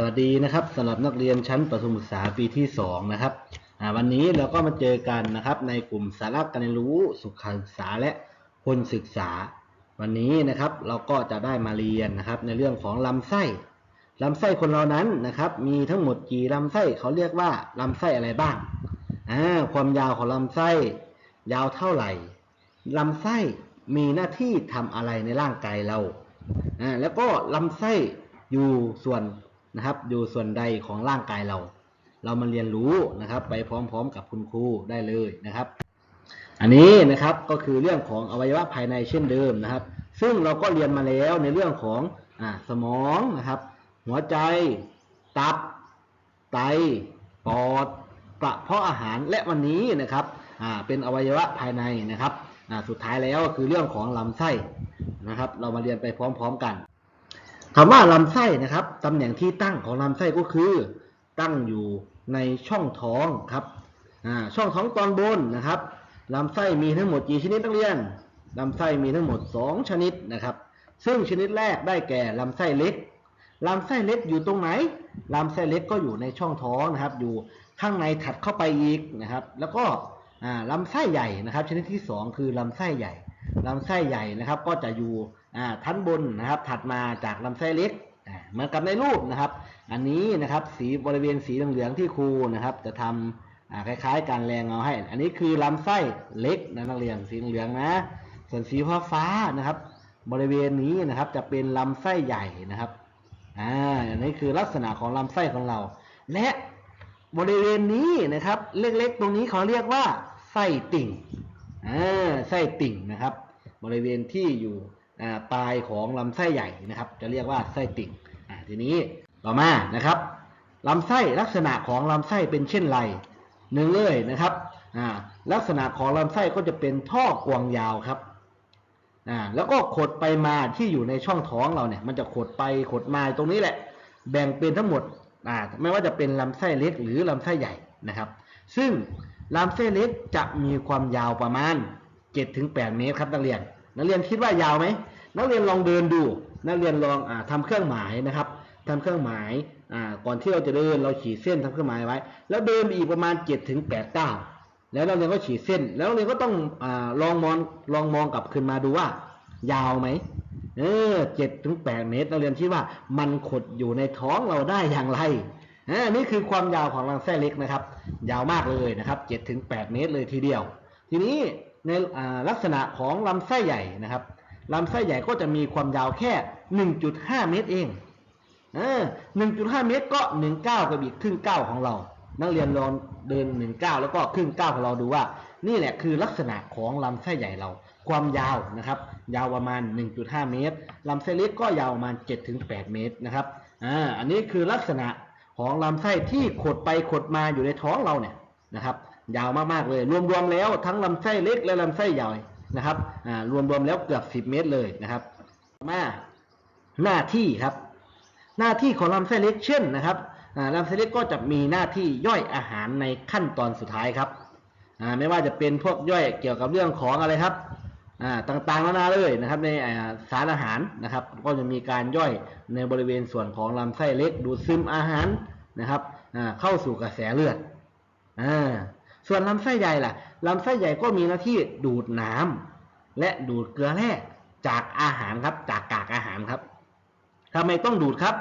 สวัสดีนะครับสำหรับนักเรียนชั้นประถมศึกษาปีที่ 2 นะครับวันนี้เราก็มาเจอกันนะครับในกลุ่มสาระการเรียนรู้สุขศึกษาและพลศึกษา วันนี้นะครับเราก็จะได้มาเรียนนะครับในเรื่องของลำไส้ลำไส้คนเรานั้นนะครับมีทั้งหมดกี่ลำไส้เขาเรียกว่าลำไส้อะไรบ้างอ่าความยาวของลำไส้ ยาวเท่าไหร่ลำไส้มีหน้าที่ทำอะไรในร่างกายเราอ่าแล้วก็ลำไส้อยู่ส่วน นะครับ อยู่ส่วนใดของร่างกายเรา เรามาเรียนรู้นะครับ ไปพร้อมๆกับคุณครูได้เลยนะครับ อันนี้นะครับก็คือเรื่องของอวัยวะภายในเช่นเดิมนะครับ ซึ่งเราก็เรียนมาแล้วในเรื่องของอสมองนะครับ หัวใจ ตับ ไต ปอดกระเพาะอาหารและวันนี้นะครับเป็นอวัยวะภายในนะครับ สุดท้ายแล้วก็คือเรื่องของลำไส้นะครับ เรามาเรียนไปพร้อม ๆ กัน คำว่าลำไส้นะครับตำแหน่งที่ตั้งของลำไส้ก็คือตั้งอยู่ในช่องท้องครับช่องท้องตอนบนนะครับลำไส้มีทั้งหมดกี่ชนิดนักเรียนลำไส้มีทั้งหมด 2 ชนิดนะครับ ซึ่งชนิดแรกได้แก่ลำไส้เล็กลำไส้เล็กอยู่ตรงไหนลำไส้เล็กก็อยู่ในช่องท้องนะครับ อยู่ข้างในถัดเข้าไปอีกนะครับ แล้วก็ลำไส้ใหญ่นะครับ ชนิดที่ 2 คือลำไส้ใหญ่ลำไส้ใหญ่นะครับ ก็จะอยู่ อ่านบนนะครับถัดมาจากลำไส้เล็กเหมือนกับในรูปนะครับ อันนี้นะครับสีบริเวณสีเหลืองที่ครูนะครับ จะทำอ่าคล้ายๆการแรงเงาให้ อันนี้คือลำไส้เล็กนะนักเรียนสีเหลืองนะ ส่วนสีฟ้านะครับ บริเวณนี้นะครับจะเป็นลำไส้ใหญ่นะครับอ่าอันนี้คือลักษณะของลำไส้ของเรา และบริเวณนี้นะครับ เล็กๆ ตรงนี้เขาเรียกว่าไส้ติ่งอ่าไส้ติ่งนะครับ บริเวณที่อยู่ ปลายของลำไส้ใหญ่นะครับ จะเรียกว่าไส้ติ่งทีนี้ต่อมานะครับลำไส้ลักษณะของลำไส้เป็นเช่นไรหนึ่งเลยนะครับลักษณะของลำไส้ก็จะเป็นท่อกวางยาวครับแล้วก็ขดไปมาที่อยู่ในช่องท้องเราเนี่ย มันจะขดไปขดมาตรงนี้แหละ แบ่งเป็นทั้งหมดไม่ว่าจะเป็นลำไส้เล็กหรือลำไส้ใหญ่นะครับ ซึ่งลำไส้เล็กจะมีความยาวประมาณ 7-8 เมตรครับนักเรียน นักเรียนคิดว่ายาวไหมนักเรียนลองเดินดู นักเรียนลองอ่าทำเครื่องหมายนะครับทำเครื่องหมายก่อนที่เราจะเดินเราขีดเส้นทำเครื่องหมายไว้ แล้วเดินไปอีกประมาณ7-8ก้าวแล้วนักเรียนก็ฉีดเส้น แล้วนักเรียนก็ต้องอลองมองลองมองกลับขึ้นมาดูว่า ยาวไหมเออเจ็ดถึงแปดเมตรนักเรียนคิดว่ามันขดอยู่ในท้องเราได้อย่างไรอ่านี่คือความยาวของลำไส้เล็กนะครับ ยาวมากเลยนะครับเจ็ดถึงแปดเมตรเลยทีเดียว ทีนี้ ในลักษณะของลำไส้ใหญ่นะครับลำไส้ใหญ่ก็จะมีความยาวแค่ 1.5 เมตรเองเออ1.5 เมตรก็1ก้าวกับอีกครึ่งก้าของเรา นักเรียนลองเดิน1ก้าแล้วก็ครึ่งก้าของเราดูว่า นี่แหละคือลักษณะของลำไส้ใหญ่เรา ความยาวนะครับ ยาวประมาณ 1.5 เมตรลำไส้เล็กก็ยาวประมาณ 7-8 เมตรนะครับอ่าอันนี้คือลักษณะของลำไส้ที่ขดไปขดมาอยู่ในท้องเราเนี่ยนะครับ ยาวมากๆเลย รวมๆแล้วทั้งลำไส้เล็กและลำไส้ใหญ่นะครับอ่ารวมๆแล้วเกือบ 10 เมตรเลยนะครับมาหน้าที่ครับ หน้าที่ของลำไส้เล็กเช่นนะครับอ่าลำไส้เล็กก็จะมีหน้าที่ย่อยอาหารในขั้นตอนสุดท้ายครับอ่าไม่ว่าจะเป็นพวกย่อยเกี่ยวกับเรื่องของอะไรครับอ่าต่างๆนานาเลยนะครับในสารอาหารนะครับ ก็จะมีการย่อยในบริเวณส่วนของลำไส้เล็กดูดซึมอาหารนะครับอ่าเข้าสู่กระแสเลือดอ่า ส่วนลำไส้ใหญ่ล่ะลำไส้ใหญ่ก็มีหน้าที่ดูดน้ำและดูดเกลือแร่จากอาหารครับจากกากอาหารครับทำไมต้องดูดครับ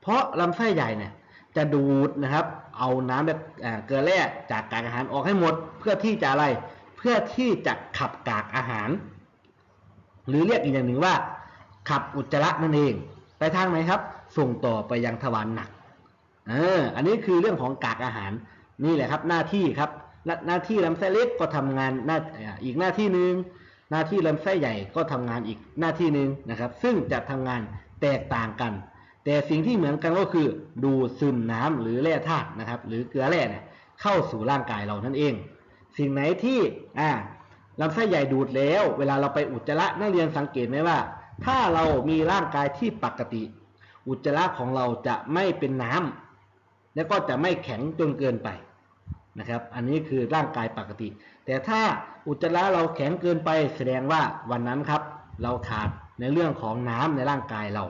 เพราะลำไส้ใหญ่เนี่ยจะดูดนะครับ เอาน้ำแบบเกลือแร่จากกากอาหารออกให้หมด เพื่อที่จะอะไรเพื่อที่จะขับกากอาหาร หรือเรียกอีกอย่างหนึ่งว่า ขับอุจจาระนั่นเอง ไปทางไหนครับ ส่งต่อไปยังทวารหนักเอออันนี้คือเรื่องของกากอาหารนี่แหละครับหน้าที่ครับ หน้าหน้าที่ลำไส้เล็กก็ทำงานหน้าอีกหน้าที่หนึ่งหน้าที่ลำไส้ใหญ่ก็ทำงานอีกหน้าที่หนึ่งนะครับ ซึ่งจะทำงานแตกต่างกัน แต่สิ่งที่เหมือนกันก็คือดูดซึมน้ำหรือแร่ธาตุนะครับ หรือเกลือแร่เนี่ยเข้าสู่ร่างกายเรานั่นเอง สิ่งไหนที่อ่าลำไส้ใหญ่ดูดแล้ว เวลาเราไปอุจจาระนักเรียนสังเกตไหมว่า ถ้าเรามีร่างกายที่ปกติ อุจจาระของเราจะไม่เป็นน้ำและก็จะไม่แข็งจนเกินไป นะครับ อันนี้คือร่างกายปกติ แต่ถ้าอุจจาระเราแข็งเกินไปแสดงว่าวันนั้นครับ เราขาดในเรื่องของน้ำในร่างกายเรา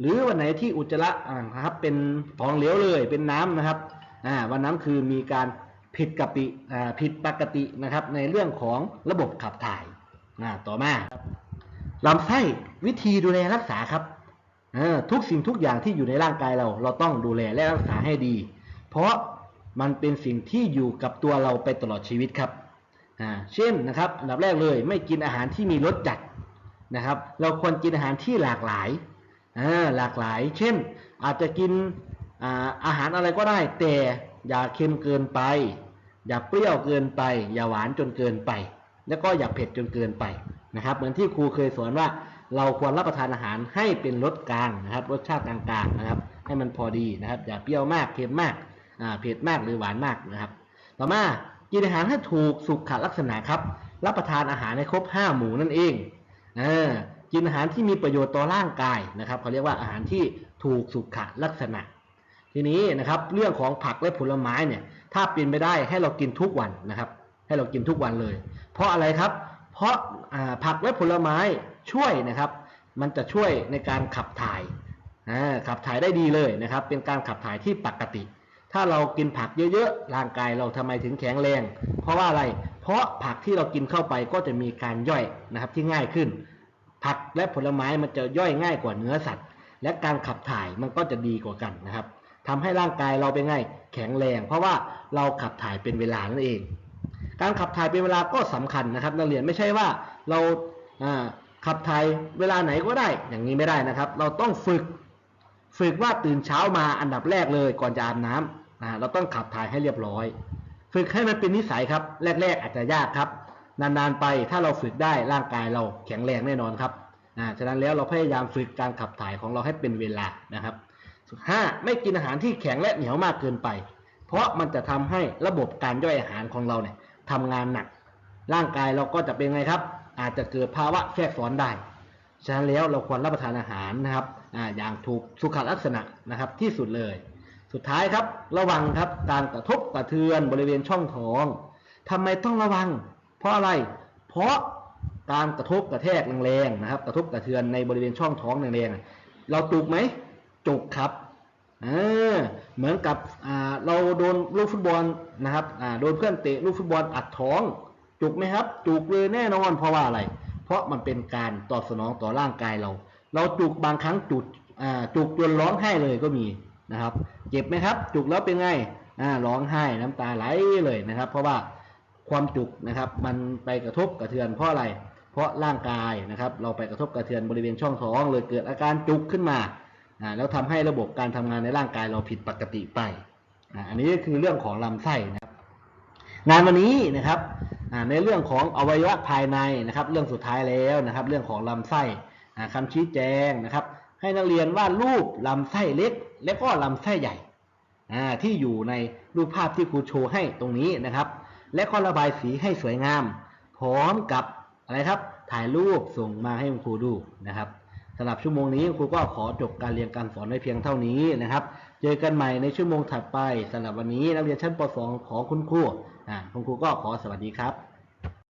หรือวันไหนที่อุจจาระนะครับเป็นของเหลวเลยเป็นน้ำนะครับอ่าวันนั้นคือมีการผิดกติอ่าผิดปกตินะครับในเรื่องของระบบขับถ่ายอ่าต่อมาลำไส้วิธีดูแลรักษาครับเออทุกสิ่งทุกอย่างที่อยู่ในร่างกายเรา เราต้องดูแลและรักษาให้ดี เพราะ มันเป็นสิ่งที่อยู่กับตัวเราไปตลอดชีวิตครับเช่นนะครับอันดับแรกเลยไม่กินอาหารที่มีรสจัดนะครับ เราควรกินอาหารที่หลากหลายหลากหลาย เช่น อาจจะกินอาหารอะไรก็ได้ แต่อย่าเค็มเกินไป อย่าเปรี้ยวเกินไป อย่าหวานจนเกินไป แล้วก็อย่าเผ็ดจนเกินไปนะครับ เหมือนที่ครูเคยสอนว่า เราควรรับประทานอาหารให้เป็นรสกลางนะครับ รสชาติกลางๆนะครับ ให้มันพอดีนะครับ อย่าเปรี้ยวมากเค็มมาก เผ็ดมากหรือหวานมากนะครับ ต่อมากินอาหารให้ถูกสุขลักษณะครับ รับประทานอาหารให้ครบห้าหมู่นั่นเองอกินอาหารที่มีประโยชน์ต่อร่างกายนะครับเขาเรียกว่าอาหารที่ถูกสุขลักษณะ ทีนี้นะครับเรื่องของผักและผลไม้เนี่ยถ้าเป็นไปได้ให้เรากินทุกวันนะครับ ให้เรากินทุกวันเลย เพราะอะไรครับ เพราะาผักและผลไม้ช่วยนะครับ มันจะช่วยในการขับถ่ายขับถ่ายได้ดีเลยนะครับ เป็นการขับถ่ายที่ปกติ ถ้าเรากินผักเยอะๆ ร่างกายเราทำไมถึงแข็งแรง เพราะว่าอะไร เพราะผักที่เรากินเข้าไปก็จะมีการย่อยนะครับที่ง่ายขึ้น ผักและผลไม้มันจะย่อยง่ายกว่าเนื้อสัตว์ และการขับถ่ายมันก็จะดีกว่ากันนะครับทำให้ร่างกายเราเป็นไงแข็งแรง เพราะว่าเราขับถ่ายเป็นเวลานั่นเอง การขับถ่ายเป็นเวลาก็สำคัญนะครับนักเรียนไม่ใช่ว่าเราอ่าขับถ่ายเวลาไหนก็ได้อย่างนี้ไม่ได้นะครับ เราต้องฝึก ฝึกว่าตื่นเช้ามาอันดับแรกเลยก่อนจะอาบน้ำ อ่าเราต้องขับถ่ายให้เรียบร้อย ฝึกให้มันเป็นนิสัยครับ แรก ๆ อาจจะยากครับ นานๆไปถ้าเราฝึกได้ร่างกายเราแข็งแรงแน่นอนครับอ่าฉะนั้นแล้วเราพยายามฝึกการขับถ่ายของเราให้เป็นเวลานะครับสุดห้าไม่กินอาหารที่แข็งและเหนียวมากเกินไป เพราะมันจะทำให้ระบบการย่อยอาหารของเราเนี่ยทำงานหนัก ร่างกายเราก็จะเป็นไงครับ อาจจะเกิดภาวะแทรกซ้อนได้ฉะนั้นแล้วเราควรรับประทานอาหารนะครับออย่างถูกสุขลักษณะนะครับที่สุดเลย สุดท้ายครับระวังครับการกระทบกระเทือนบริเวณช่องท้องทำไมต้องระวัง เพราะอะไร เพราะการกระทบกระแทกแรงๆนะครับ กระทบกระเทือนในบริเวณช่องท้องแรงๆเราจุกไหมจุกครับเออเหมือนกับเราโดนลูกฟุตบอลนะครับโดนเพื่อนเตะลูกฟุตบอลอัดท้อง จุกไหมครับ จุกเลยแน่นอนเพราะว่าอะไร เพราะมันเป็นการตอบสนองต่อร่างกายเรา เราจุกบางครั้งจุกจุกจนร้องไห้เลยก็มี นะครับ เจ็บไหมครับ จุกแล้วเป็นไงอ่าร้องไห้น้ำตาไหลเลยนะครับ เพราะว่าความจุกนะครับ มันไปกระทบกระเทือนเพราะอะไร เพราะร่างกายนะครับ เราไปกระทบกระเทือนบริเวณช่องท้องเลยเกิดอาการจุกขึ้นมาอ่าแล้วทำให้ระบบการทำงานในร่างกายเราผิดปกติไปอ่าอันนี้ก็คือเรื่องของลำไส้นะครับ งานวันนี้นะครับอ่าในเรื่องของอวัยวะภายในนะครับ เรื่องสุดท้ายแล้วนะครับ เรื่องของลำไส้อ่าคำชี้แจงนะครับ ให้นักเรียนวาดรูปลำไส้เล็ก และก็ลำไส้ใหญ่ที่อยู่ในรูปภาพที่ครูโชว์ให้ตรงนี้นะครับ และก็ระบายสีให้สวยงาม พร้อมกับอะไรครับ ถ่ายรูปส่งมาให้คุณครูดูนะครับสำหรับชั่วโมงนี้ครูก็ขอจบการเรียนการสอนไว้เพียงเท่านี้นะครับ เจอกันใหม่ในชั่วโมงถัดไปสำหรับวันนี้นักเรียนชั้นป .2 ของคุณครูคุณครูก็ขอสวัสดีครับ